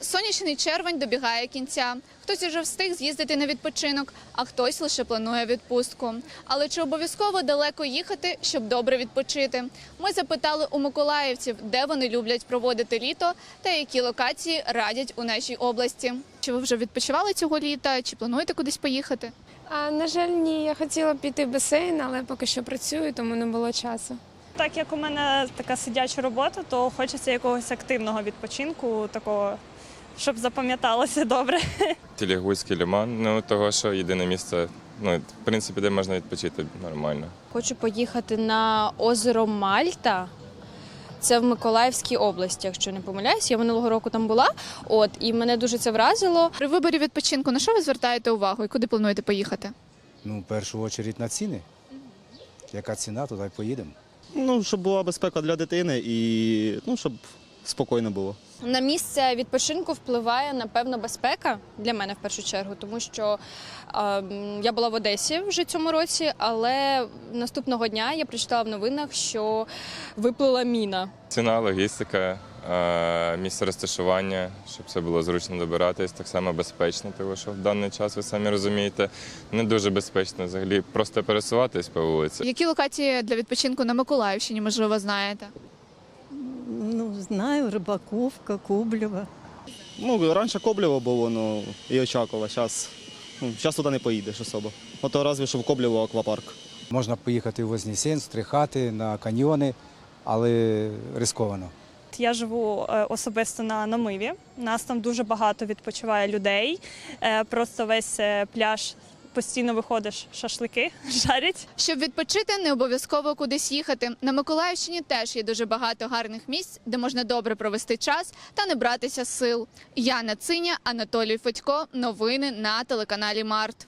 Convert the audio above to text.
Сонячний червень добігає кінця. Хтось уже встиг з'їздити на відпочинок, а хтось лише планує відпустку. Але чи обов'язково далеко їхати, щоб добре відпочити? Ми запитали у миколаївців, де вони люблять проводити літо та які локації радять у нашій області. Чи ви вже відпочивали цього літа? Чи плануєте кудись поїхати? А, на жаль, ні, я хотіла піти в басейн, але поки що працюю, тому не було часу. Так як у мене така сидяча робота, то хочеться якогось активного відпочинку, такого, щоб запам'яталося добре. Тілігульський лиман, ну того, що єдине місце, ну, в принципі, де можна відпочити нормально. Хочу поїхати на озеро Мальта. Це в Миколаївській області, якщо не помиляюсь. Я минулого року там була. От і мене дуже це вразило. При виборі відпочинку на що ви звертаєте увагу і куди плануєте поїхати? Ну, в першу чергу на ціни. Яка ціна, туди поїдемо. Ну, щоб була безпека для дитини і ну, щоб спокійно було. На місце відпочинку впливає напевно безпека для мене в першу чергу, тому що ем, я була в Одесі вже цьому році, але наступного дня я прочитала в новинах, що виплила міна. Ціна, логістика, е, місце розташування, щоб все було зручно добиратись, так само безпечно, тому що в даний час, ви самі розумієте, не дуже безпечно взагалі просто пересуватись по вулиці. Які локації для відпочинку на Миколаївщині, можливо, знаєте? Ну, знаю, Рыбаковка, Коблева. Ну, раніше Коблєво було, ну, і Очакова. Зараз ну, щас туди не поїдеш особо. Ото разве що в Коблєво аквапарк. Можна поїхати в Вознесенськ, стрихати на каньйони, але ризиковано. Я живу е, особисто на Намиві. Нас там дуже багато відпочиває людей. Е, Просто весь е, пляж постійно виходиш, шашлики жарять. Щоб відпочити, не обов'язково кудись їхати. На Миколаївщині теж є дуже багато гарних місць, де можна добре провести час та не братися сил. Яна Циня, Анатолій Федько. Новини на телеканалі Март.